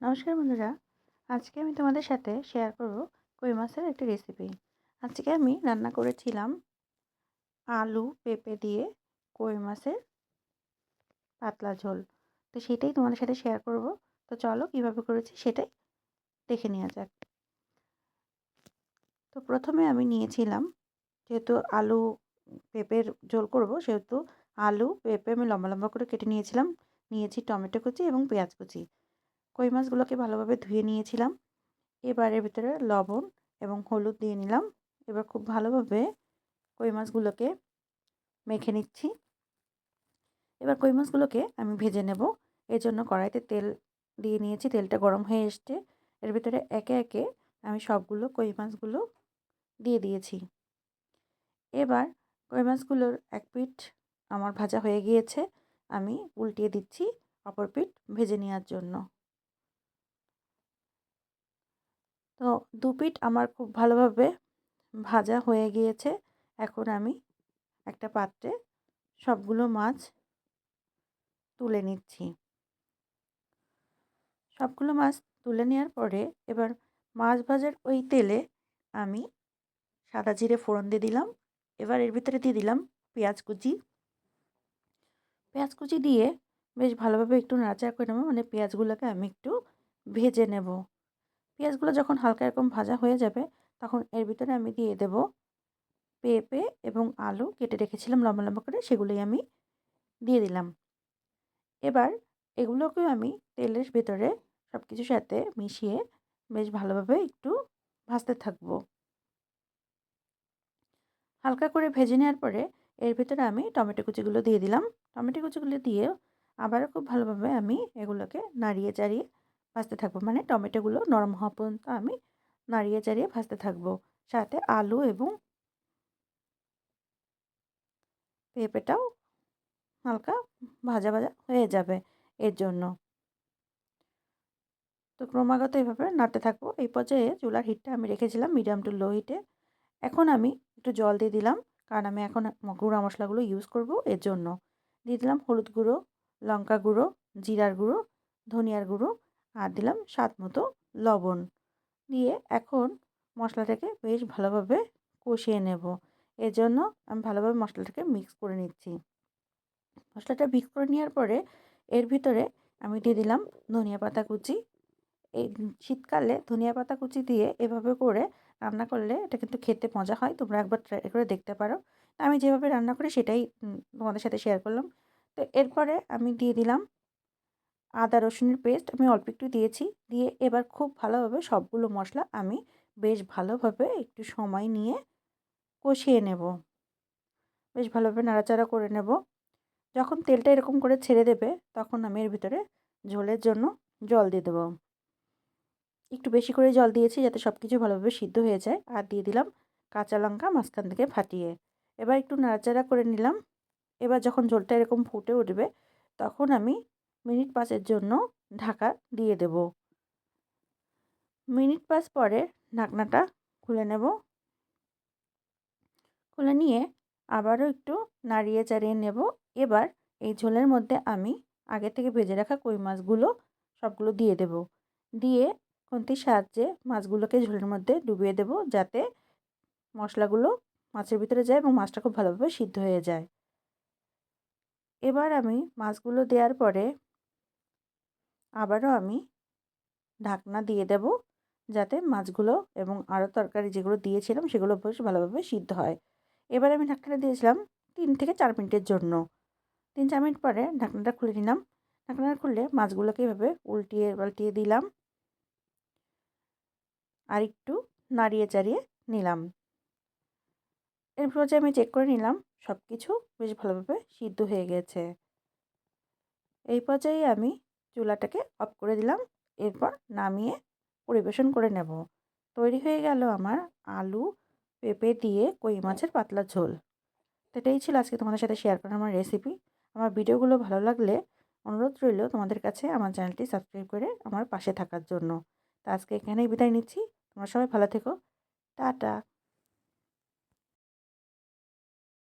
নমস্কার বন্ধুরা। আজকে আমি তোমাদের সাথে শেয়ার করব কই মাছের একটি রেসিপি আজকে আমি রান্না করেছিলাম আলু পেঁপে দিয়ে কই মাছের পাতলা ঝোল। তো সেটাই তোমাদের সাথে শেয়ার করব। তো চলো কীভাবে করেছি সেটাই দেখে নেওয়া যাক। তো প্রথমে আমি নিয়েছিলাম, যেহেতু আলু পেঁপের ঝোল করব, সেহেতু আলু, পেঁপে আমি লম্বা লম্বা করে কেটে নিয়েছিলাম। নিয়েছি টমেটো কুচি এবং পেঁয়াজ কুচি। কই মাছগুলোকে ভালোভাবে ধুয়ে নিয়েছিলাম। এবার এর ভিতরে লবণ এবং হলুদ দিয়ে নিলাম। এবার খুব ভালোভাবে কই মাছগুলোকে মেখে নিচ্ছি। এবার কই মাছগুলোকে আমি ভেজে নেব। এর জন্য কড়াইতে তেল দিয়ে নিয়েছি। তেলটা গরম হয়ে এসছে। এর ভিতরে একে একে আমি সবগুলো কই মাছগুলো দিয়ে দিয়েছি। এবার কই মাছগুলোর এক পিঠ আমার ভাজা হয়ে গিয়েছে। আমি উল্টিয়ে দিচ্ছি অপর পিঠ ভেজে নেওয়ার জন্য। তো দু পিঠ আমার খুব ভালোভাবে ভাজা হয়ে গিয়েছে। এখন আমি একটা পাত্রে সবগুলো মাছ তুলে নিচ্ছি। সবগুলো মাছ তুলে নেওয়ার পরে এবার মাছ ভাজার ওই তেলে আমি সাদা জিরে ফোড়ন দিয়ে দিলাম। এবার এর ভিতরে দিয়ে দিলাম পেঁয়াজ কুচি। পেঁয়াজ কুচি দিয়ে বেশ ভালোভাবে একটু নাড়াচাড়া করে নেব মানে পেঁয়াজগুলোকে আমি একটু ভেজে নেব। পেঁয়াজগুলো যখন হালকা এরকম ভাজা হয়ে যাবে, তখন এর ভিতরে আমি দিয়ে দেব পেঁপে এবং আলু, কেটে রেখেছিলাম লম্বা লম্বা করে, সেগুলোই আমি দিয়ে দিলাম। এবার এগুলোকে আমি তেলের ভেতরে সব কিছুর সাথে মিশিয়ে বেশ ভালোভাবে একটু ভাজতে থাকব। হালকা করে ভেজে নেওয়ার পরে এর ভিতরে আমি টমেটো কুচিগুলো দিয়ে দিলাম। টমেটো কুচিগুলো দিয়ে আবারও খুব ভালোভাবে আমি এগুলোকে নাড়িয়ে চাড়িয়ে ভাজতে থাকব। মানে টমেটোগুলো নরম হওয়া পর্যন্ত আমি নাড়িয়ে চাড়িয়ে ভাজতে থাকব। সাথে আলু এবং পেঁপেটাও হালকা ভাজা ভাজা হয়ে যাবে এর জন্য। তো ক্রমাগত এভাবে নাড়তে থাকব। এই পর্যায়ে চুলার হিটটা আমি রেখেছিলাম মিডিয়াম টু লো হিটে। এখন আমি একটু জল দিয়ে দিলাম, কারণ আমি এখন গুঁড়া মশলাগুলো ইউজ করব এর জন্য। দিয়ে দিলাম হলুদ গুঁড়ো, লঙ্কা গুঁড়ো, জিরার গুঁড়ো, ধনিয়ার গুঁড়ো আর দিলাম স্বাদ মতো লবণ। দিয়ে এখন মশলাটাকে বেশ ভালোভাবে কষিয়ে নেব। এর জন্য আমি ভালোভাবে মশলাটাকে মিক্স করে নিচ্ছি। মশলাটা মিক্স করে নেওয়ার পরে এর ভিতরে আমি দিয়ে দিলাম ধনিয়া পাতা কুচি। এই শীতকালে ধনিয়া পাতা কুচি দিয়ে এভাবে করে রান্না করলে এটা কিন্তু খেতে মজা হয়। তোমরা একবার ট্রাই করে দেখতে পারো। আমি যেভাবে রান্না করি সেটাই তোমাদের সাথে শেয়ার করলাম। তো এরপরে আমি দিয়ে দিলাম আদা, রসুনের পেস্ট আমি অল্প একটু দিয়েছি। দিয়ে এবার খুব ভালোভাবে সবগুলো মশলা আমি বেশ ভালোভাবে একটু সময় নিয়ে কষিয়ে নেব। বেশ ভালোভাবে নাড়াচাড়া করে নেব। যখন তেলটা এরকম করে ছেড়ে দেবে, তখন আমি এর ভিতরে ঝোলের জন্য জল দিয়ে দেবো। একটু বেশি করে জল দিয়েছি যাতে সব কিছু ভালোভাবে সিদ্ধ হয়ে যায়। আর দিয়ে দিলাম কাঁচা লঙ্কা মাঝখান থেকে ফাটিয়ে। এবার একটু নাড়াচাড়া করে নিলাম। এবার যখন ঝোলটা এরকম ফুটে উঠবে, তখন আমি মিনিট পাঁচের জন্য ঢাকা দিয়ে দেব। মিনিট পাঁচ পরে ঢাকনাটা খুলে নেব। খুলে নিয়ে আবারও একটু নাড়িয়ে চাড়িয়ে নেব। এবার এই ঝোলের মধ্যে আমি আগে থেকে ভেজে রাখা কই মাছগুলো সবগুলো দিয়ে দেব। দিয়ে খুন্তির সাহায্যে মাছগুলোকে ঝোলের মধ্যে ডুবিয়ে দেব যাতে মশলাগুলো মাছের ভিতরে যায় এবং মাছটা খুব ভালোভাবে সিদ্ধ হয়ে যায়। এবার আমি মাছগুলো দেওয়ার পরে আবারও আমি ঢাকনা দিয়ে দেব যাতে মাছগুলো এবং আরও তরকারি যেগুলো দিয়েছিলাম সেগুলো বেশ ভালোভাবে সিদ্ধ হয়। এবার আমি ঢাকনাটা দিয়েছিলাম তিন থেকে চার মিনিটের জন্য। তিন চার মিনিট পরে ঢাকনাটা খুলে নিলাম। ঢাকনাটা খুললে মাছগুলোকে এভাবে উল্টিয়ে পাল্টিয়ে দিলাম। আর একটু নাড়িয়ে চাড়িয়ে নিলাম। এর পর্যায়ে আমি চেক করে নিলাম সব কিছু বেশ ভালোভাবে সিদ্ধ হয়ে গেছে। এই পর্যায়ে আমি চুলাটাকে অফ করে দিলাম। এরপর নামিয়ে পরিবেশন করে নেব। তৈরি হয়ে গেল আমার আলু, পেঁপে দিয়ে কই মাছের পাতলা ঝোল। তো এটাই ছিল আজকে তোমাদের সাথে শেয়ার করা আমার রেসিপি আমার ভিডিওগুলো ভালো লাগলে অনুরোধ রইল তোমাদের কাছে আমার চ্যানেলটি সাবস্ক্রাইব করে আমার পাশে থাকার জন্য। তো আজকে এখানেই বিদায় নিচ্ছি। তোমরা সবাই ভালো থেকো। টাটা।